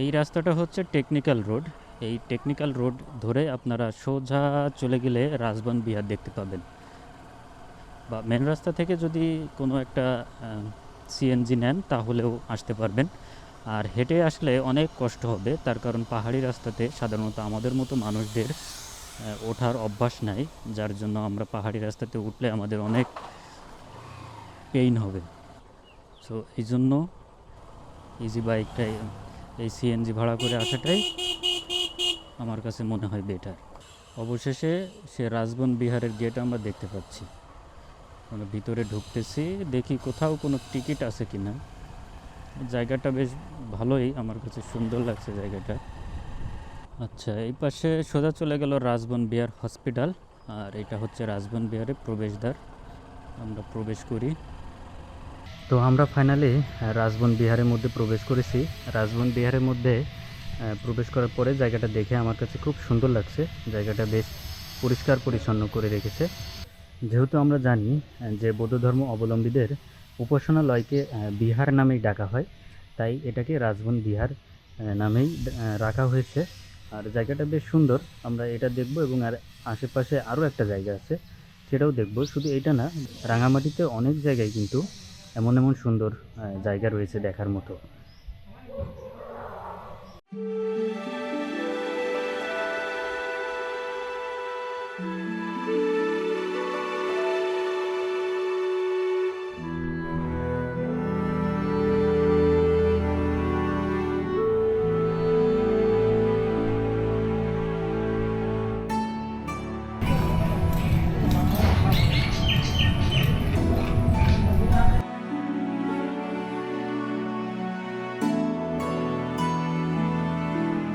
এই রাস্তাটা হচ্ছে টেকনিক্যাল রোড এই টেকনিক্যাল রোড ধরে আপনারা সোজা চলে গেলে রাজবন বিহার দেখতে পাবেন। বা মেন রাস্তা থেকে যদি কোনো একটা সিএনজি নেন তাহলেও আসতে পারবেন। আর হেঁটে আসলে অনেক কষ্ট হবে। তার কারণ পাহাড়ি রাস্তাতে সাধারণত আমাদের মতো মানুষদের ওঠার অভ্যাস নাই। যার জন্য আমরা পাহাড়ি রাস্তাতে উঠলে আমাদের অনেক পেইন হবে। সো এই জন্য ইজি বাইকটাই এই সিএনজি ভাড়া করে আসাটাই আমার কাছে মনে হয় বেটার অবশেষে সে রাজবন বিহারের গেট আমরা দেখতে পাচ্ছি। আমরা ভিতরে ঢুকতেছি, দেখি কোথাও কোনো টিকিট আছে কি না জায়গাটা বেশ ভালোই, আমার কাছে সুন্দর লাগছে জায়গাটা। আচ্ছা এই পাশে সোজা চলে গেল রাজবন বিহার হসপিটাল আর এটা হচ্ছে রাজবন বিহারের প্রবেশদ্বার। আমরা প্রবেশ করি। তো আমরা ফাইনালি রাজবন বিহারের মধ্যে প্রবেশ করেছি। রাজবন বিহারের মধ্যে প্রবেশ করার পরে জায়গাটা দেখে আমার কাছে খুব সুন্দর লাগছে। জায়গাটা বেশ পরিষ্কার পরিচ্ছন্ন করে রেখেছে। যেহেতু আমরা জানি যে বৌদ্ধ ধর্ম অবলম্বীদের উপাসনালয়কে বিহার নামেই ডাকা হয়, তাই এটাকে রাজবন বিহার নামেই রাখা হয়েছে। আর জায়গাটা বেশ সুন্দর, আমরা এটা দেখব এবং আর আশেপাশে আরও একটা জায়গা আছে, সেটাও দেখব। শুধু এটা না, রাঙামাটিতে অনেক জায়গায় কিন্তু এমন এমন সুন্দর জায়গা রয়েছে দেখার মতো।